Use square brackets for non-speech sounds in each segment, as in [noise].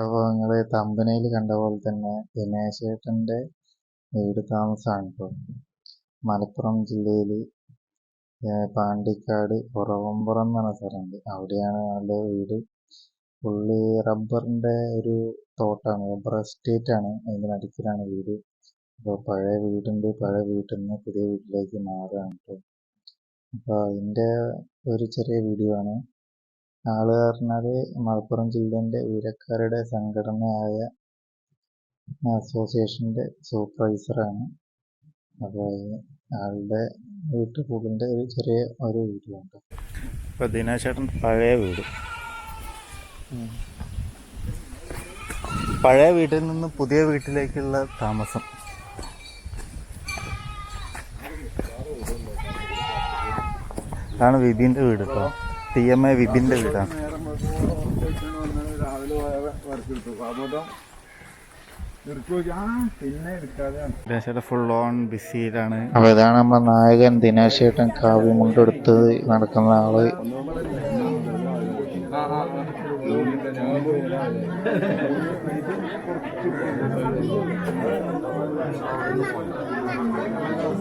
അപ്പോൾ നിങ്ങൾ തമ്പനയിൽ കണ്ട പോലെ തന്നെ ദിനേശേട്ടന്റെ വീട് താമസമാണ് ഇപ്പോൾ മലപ്പുറം ജില്ലയിൽ പാണ്ടിക്കാട് ഉറവമ്പുറം എന്ന് പറഞ്ഞ സ്ഥലമുണ്ട്. അവിടെയാണ് ആളുടെ വീട്. പുള്ളി റബ്ബറിന്റെ ഒരു തോട്ടമാണ് റബ്ബർ എസ്റ്റേറ്റ് ആണ്. അതിന്റെ നടുക്കിലാണ് വീട്. അപ്പോൾ പഴയ വീടുണ്ട്. പഴയ വീട്ടിൽ നിന്ന് പുതിയ വീട്ടിലേക്ക് മാറുകയാണ് കേട്ടോ അപ്പോൾ അതിന്റെ ഒരു ചെറിയ വീഡിയോ ആണ്. ആൾ പറഞ്ഞാൽ മലപ്പുറം ജില്ലേന്റെ വീരക്കാരുടെ സംഘടനയായ അസോസിയേഷന്റെ സൂപ്പർവൈസറാണ്. അപ്പോൾ ആളുടെ വീട്ടുകൂടിന്റെ ഒരു ചെറിയ ഒരു വീട്ടിലുണ്ട് അപ്പോൾ ദിനേശേട്ടൻ പഴയ വീട്. പഴയ വീട്ടിൽ നിന്ന് പുതിയ വീട്ടിലേക്കുള്ള താമസം. അതാണ് വിപിന്റെ വീട് കേട്ടോ ടി എം എ വിപിന്റെ വീടാണ്. രാവിലെ വർക്ക് എടുത്തു അപ്പോൾ പിന്നെ എടുക്കാതെയാണ് ദിനേശ് ചേട്ടൻ ഫുൾ ഓൺ ബിസിയിലാണ് അപ്പോൾ ഇതാണ് നമ്മുടെ നായകൻ ദിനേശേട്ടൻ കാവ്യം കാവ്യ മുണ്ടെടുത്ത് നടക്കുന്ന ആൾ.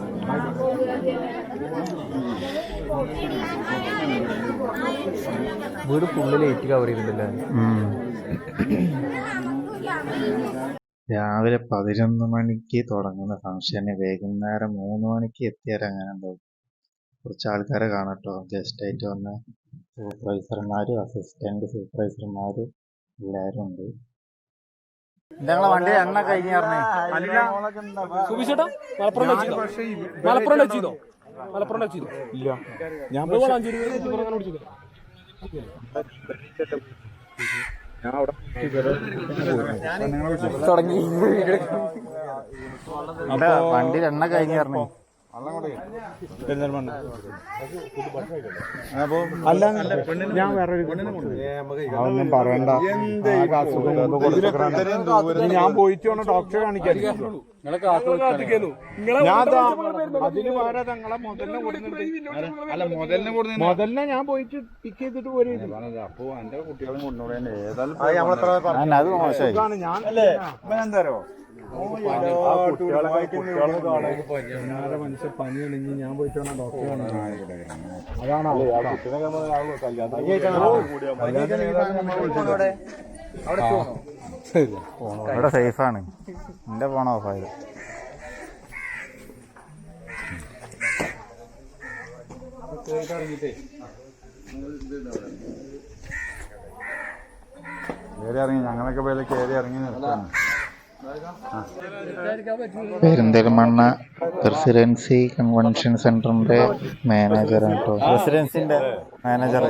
[laughs] വീട് ഫുള്ള് ലൈറ്റ് കവർ ചെയ്തിട്ടില്ലേ? രാവിലെ പതിനൊന്ന് മണിക്ക് തുടങ്ങുന്ന ഫംഗ്ഷന് വൈകുന്നേരം മൂന്ന് മണിക്ക് എത്തിയാലങ്ങനെ ഉണ്ടാവും? കുറച്ച് ആൾക്കാരെ കാണട്ടോ ഗസ്റ്റ് ആയിട്ട് വന്ന സൂപ്പർവൈസർമാരും അസിസ്റ്റന്റ് സൂപ്പർവൈസർമാരും എല്ലാവരും ഉണ്ട്. ഞങ്ങളെ വണ്ടി എണ്ണ കഴിഞ്ഞാർന്നേ സുബിച്ചേട്ടാ മലപ്പുറം ടച്ച് ചെയ്തോ മലപ്പുറം ടച്ച് ചെയ്തോ മലപ്പുറം ടച്ച് ചെയ്തോ ഇല്ല. ഞാൻ തുടങ്ങി. വണ്ടി എണ്ണ കഴിഞ്ഞാർന്നേ അല്ല ഞാൻ വേറെ അതൊന്നും പറയണ്ട ഞാൻ പോയിട്ട് ഡോക്ടറെ കാണിക്കാൻ ഞാൻ അതിന് വേറെ തങ്ങളെ മുതലിനെ കൊടുക്കുന്നുണ്ട്. അല്ല മുതലിനെ കൊടുക്കുന്ന മുതലിനെ ഞാൻ പോയിട്ട് പിക്ക് ചെയ്തിട്ട് പോരും അപ്പൊ എന്റെ കുട്ടികളും ഏതായാലും അത് ഞാൻ എന്താരോ മനുഷ്യ പനി ഉണ്ടെങ്കിൽ ഞാൻ പോയിട്ട് വേണം ഡോക്ടറെ അതാണ് ഇവിടെ സേഫാണ് എന്റെ ഫോൺ ഓഫായത് കയറി ഇറങ്ങി ഞങ്ങളൊക്കെ പോലെ കയറി ഇറങ്ങി നിൽക്കാണ് പെരിന്തൽമണ്ണ പ്രസിഡൻസി കൺവെൻഷൻ സെന്ററിന്റെ മാനേജറാണ് കേട്ടോ പ്രസിഡൻസിന്റെ മാനേജർ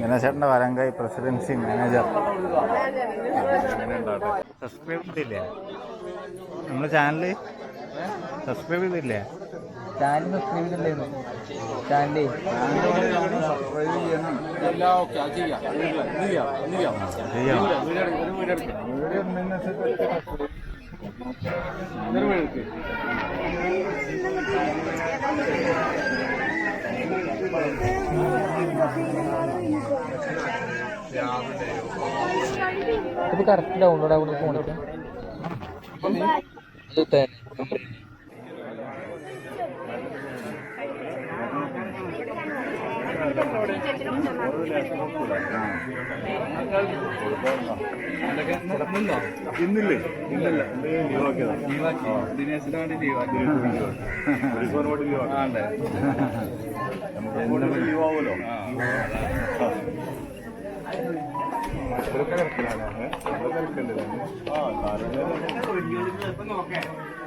ദിനേശേട്ടന്റെ വരങ്കായി പ്രസിഡൻസി മാനേജർ. സബ്സ്ക്രൈബ് ചെയ്തില്ലേ? നമ്മുടെ ചാനൽ സബ്സ്ക്രൈബ് ചെയ്തില്ലേ? ചാനൽ സബ്സ്ക്രൈബ് ചെയ്തിട്ടുണ്ടായിരുന്നു ചാനലേ ഇത് കറക്റ്റ് ഡൗൺലോഡ് ആവുന്ന ഫോണിക്ക് ഇന്നില്ലേ ഇല്ലല്ല ദിനേശിന് വേണ്ടി ലീവാവുമല്ലോ Bye. Bye.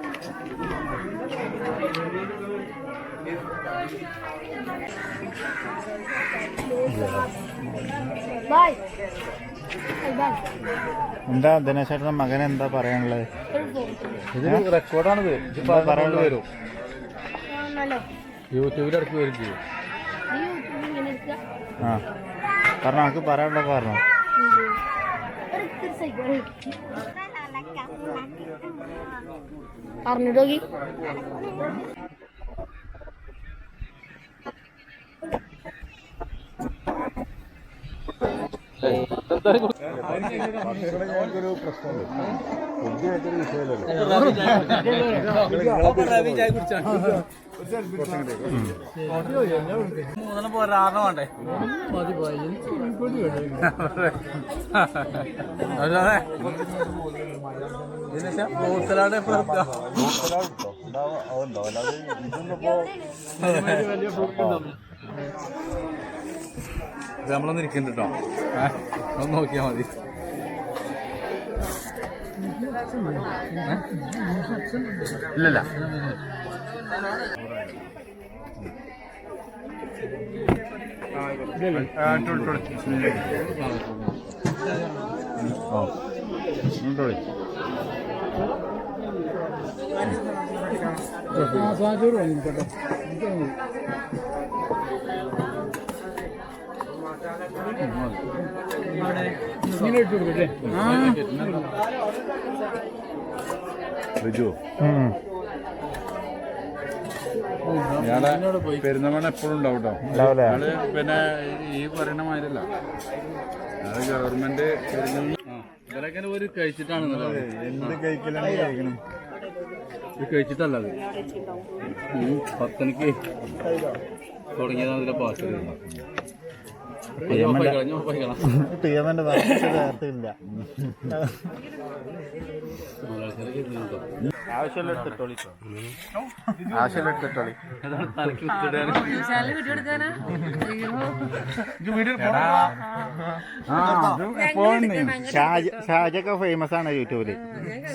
എന്താ ദിനേശേട്ടന്റെ മകൻ എന്താ പറയാനുള്ളത്? ഇത് റെക്കോർഡാണ് ഇത് പറയാനുള്ളത്? വരും. ഇടയ്ക്ക് വരും ചെയ്യും. ആ. പറഞ്ഞോ നമുക്ക് പറയാനുള്ള പറഞ്ഞോ ഒരു സൈക്കിൾ പറഞ്ഞിട്ടോക്കി ഞങ്ങൾക്കൊരു പ്രശ്നമുണ്ട് ഫുഡ് കഴിച്ചൊരു വിഷയമല്ലല്ലോ മൂന്നെണ്ണം പോരാറിന് വേണ്ടേ അല്ലാതെ കൂടുതലാണ് അതുണ്ടോ അല്ലാതെ നമ്മളൊന്ന് ഇരിക്കുന്നുണ്ട് കേട്ടോ. ഒന്ന് നോക്കിയാ മതി. ഇല്ലല്ല. റിജു. പെരുന്നമണ എപ്പോഴും ഉണ്ടാവും കേട്ടോ ഞങ്ങൾ പിന്നെ ഈ പറയണ മാതിരല്ല അത് ഗവൺമെന്റ് ഇവരൊക്കെ ഒരു കഴിച്ചിട്ടാണ് എന്ത് കഴിക്കലാണ് കഴിക്കണം? ഇത് കഴിച്ചിട്ടല്ല അത്. പത്തനക്ക് തുടങ്ങിയതാണ് ഇതിലെ പാസ് ടീമന്റെ ചേർത്തില്ല ആവശ്യമുള്ള എടുത്തിട്ടോളി ആവശ്യമുള്ള എടുത്തിട്ടോളി ഷാജൊക്കെ ഫേമസ് ആണ് യൂട്യൂബിൽ.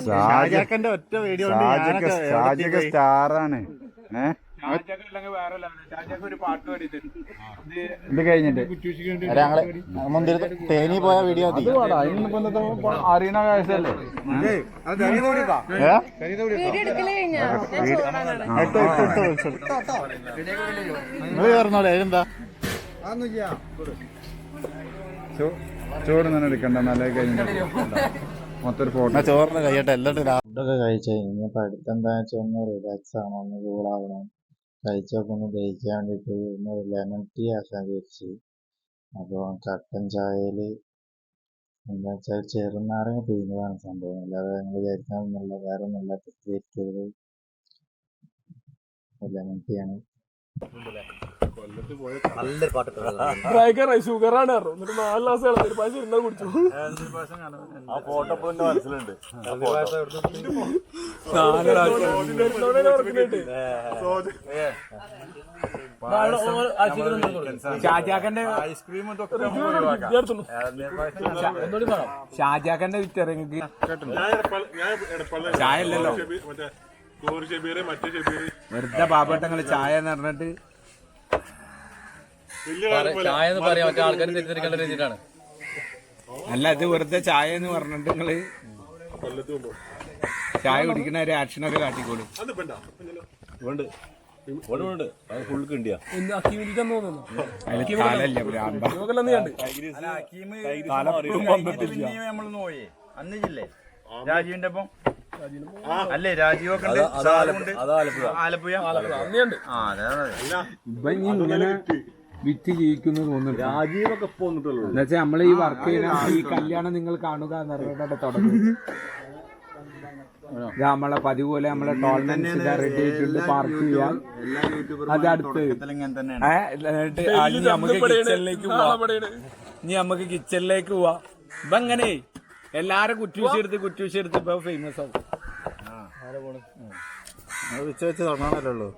ഷാജാക്കന്റെ ഒറ്റ വീഡിയോ ഷാജൊക്കെ സ്റ്റാറാണ് ഇത് കഴിഞ്ഞിട്ട്. ഞങ്ങൾ മുന്തിരി തേനി പോയ വീഡിയോ അറിയണ കാഴ്ചയല്ലേ ചോറ് തന്നെ എടുക്കണ്ട നല്ല കഴിഞ്ഞിട്ട് മൊത്തം ഫോട്ടോ. ചോറിന് കഴിയട്ടെ എല്ലാം ഫുഡൊക്കെ കഴിച്ചു? ഇനിയിപ്പോൾ അടുത്തെന്താ വെച്ചാൽ ഒന്ന് റിലാക്സ് ആവണം ഒന്ന് കൂളാവണം കഴിച്ചൊക്കെ ഒന്ന് ദഹിക്കാൻ വേണ്ടിയിട്ട് ഒന്ന് ലെമൺ ടീ ആക്കാൻ വിചാരിച്ചു. അപ്പോൾ കട്ടൻ ചായയിൽ എന്താ വെച്ചാൽ ചെറുനാരങ്ങ പിഴിഞ്ഞതാണ് സംഭവം. അല്ലാതെ ഞങ്ങൾ വിചാരിക്കാനൊന്നുമില്ല വേറെ ഒന്നുമില്ല തെറ്റിദ്ധരിക്കരുത് ലെമൺ ടീ ആണ്. പ്രായക്കാരായി ഷുഗറാണ് പറഞ്ഞു. എന്നിട്ട് നാല് ഗ്ലാസ് ഇളനീർ ഒരു പായസം ഇരുന്നാ കുടിച്ചു. ആ ഫോട്ടോ മനസ്സിലുണ്ട്. ഷാജാക്കന്റെ ഐസ്ക്രീം വിറ്ററിങ്ങക്ക് ചായ അല്ലല്ലോ വെറുതെ പാവപ്പെട്ടങ്ങൾ ചായ എന്ന് പറഞ്ഞിട്ട് ചായ എന്ന് പറയാം മറ്റേ ആൾക്കാർ തെറ്റിദ്ധരിക്കേണ്ട രീതിയിലാണ്. അല്ല ഇത് വെറുതെ ചായ എന്ന് പറഞ്ഞിട്ട് നിങ്ങൾ ചായ കുടിക്കുന്ന ഒരു ആക്ഷനൊക്കെ കാട്ടിക്കോളും. അന്നില്ലേ? രാജീവിന്റെ ഒപ്പം? അല്ലേ രാജീവൊക്കെ ആലപ്പുഴ. ആലപ്പുഴ. ആ അതെ ഇങ്ങനെ വിറ്റ് ജീവിക്കുന്നു തോന്നുന്നു. രാജീവൊക്കെ പോന്നിട്ടുള്ളൂ എന്നുവെച്ചാൽ നമ്മൾ ഈ വർക്ക് ചെയ്യുന്ന ഈ കല്യാണം നിങ്ങൾ കാണുക എന്ന് പറഞ്ഞിട്ട് തുടങ്ങി ഇത് നമ്മളെ പതിവ് പോലെ നമ്മളെ ടോൾമെന്റ്സ് റെഡി ആയിട്ടുണ്ട് പാർക്ക് ചെയ്യാം അത് അടുത്ത്. എന്നിട്ട് ഇനി നമുക്ക് കിച്ചണിലേക്ക് പോവാം. ഇനി നമുക്ക് കിച്ചണിലേക്ക് പോവാം. ഇപ്പൊ എങ്ങനെ? എല്ലാരും കുറ്റൂശി എടുത്ത് കുറ്റൂശി എടുത്ത് ഇപ്പൊ ഫേമസ് ആവും. ഉച്ച വെച്ച് തുടങ്ങാനല്ലേ ഉള്ളൂ